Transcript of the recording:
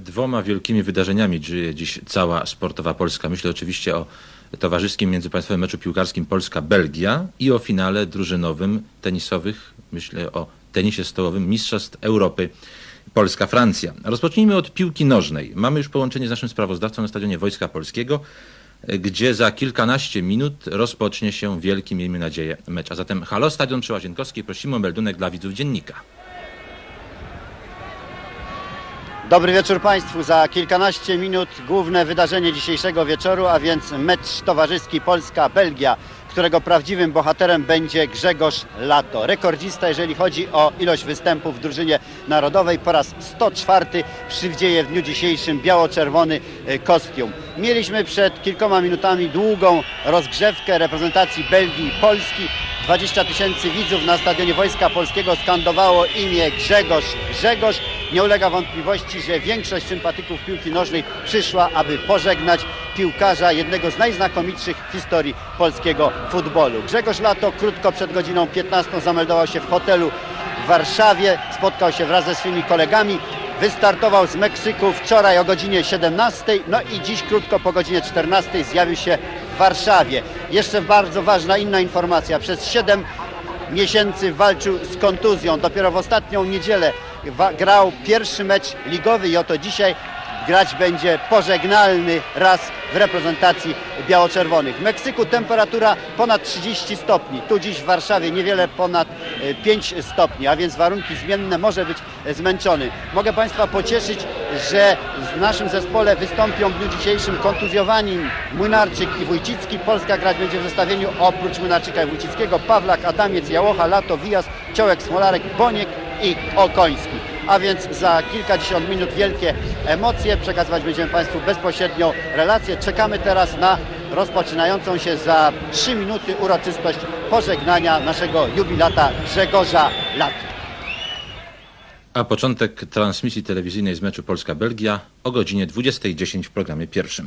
Dwoma wielkimi wydarzeniami żyje dziś cała sportowa Polska. Myślę oczywiście o towarzyskim międzypaństwowym meczu piłkarskim Polska-Belgia i o finale drużynowym tenisowych, myślę o tenisie stołowym Mistrzostw Europy Polska-Francja. Rozpocznijmy od piłki nożnej. Mamy już połączenie z naszym sprawozdawcą na stadionie Wojska Polskiego, gdzie za kilkanaście minut rozpocznie się wielki, miejmy nadzieję, mecz. A zatem halo, stadion przy Łazienkowskiej. Prosimy o meldunek dla widzów dziennika. Dobry wieczór Państwu. Za kilkanaście minut główne wydarzenie dzisiejszego wieczoru, a więc mecz towarzyski Polska-Belgia, którego prawdziwym bohaterem będzie Grzegorz Lato. Rekordzista, jeżeli chodzi o ilość występów w drużynie narodowej. Po raz 104 przywdzieje w dniu dzisiejszym biało-czerwony e, kostium. Mieliśmy przed kilkoma minutami długą rozgrzewkę reprezentacji Belgii i Polski. 20 tysięcy widzów na stadionie Wojska Polskiego skandowało imię Grzegorz. Grzegorz nie ulega wątpliwości, że większość sympatyków piłki nożnej przyszła, aby pożegnać piłkarza, jednego z najznakomitszych w historii polskiego futbolu. Grzegorz Lato krótko przed godziną 15 zameldował się w hotelu w Warszawie, spotkał się wraz ze swymi kolegami. Wystartował z Meksyku wczoraj o godzinie 17, no i dziś krótko po godzinie 14 zjawił się w Warszawie. Jeszcze bardzo ważna inna informacja. Przez 7 miesięcy walczył z kontuzją. Dopiero w ostatnią niedzielę grał pierwszy mecz ligowy i oto dzisiaj grać będzie pożegnalny raz w reprezentacji biało-czerwonych. W Meksyku temperatura ponad 30 stopni, tu dziś w Warszawie niewiele ponad e, 5 stopni, a więc warunki zmienne, może być e, zmęczony. Mogę Państwa pocieszyć, że w naszym zespole wystąpią w dniu dzisiejszym kontuzjowani Młynarczyk i Wójcicki. Polska grać będzie w zestawieniu oprócz Młynarczyka i Wójcickiego Pawlak, Adamiec, Jałocha, Lato, Wijas, Ciołek, Smolarek, Boniek i Okoński. A więc za kilkadziesiąt minut wielkie emocje przekazywać będziemy Państwu bezpośrednio relacje. Czekamy teraz na rozpoczynającą się za 3 minuty uroczystość pożegnania naszego jubilata Grzegorza Laty. A początek transmisji telewizyjnej z meczu Polska-Belgia o godzinie 20.10 w programie pierwszym.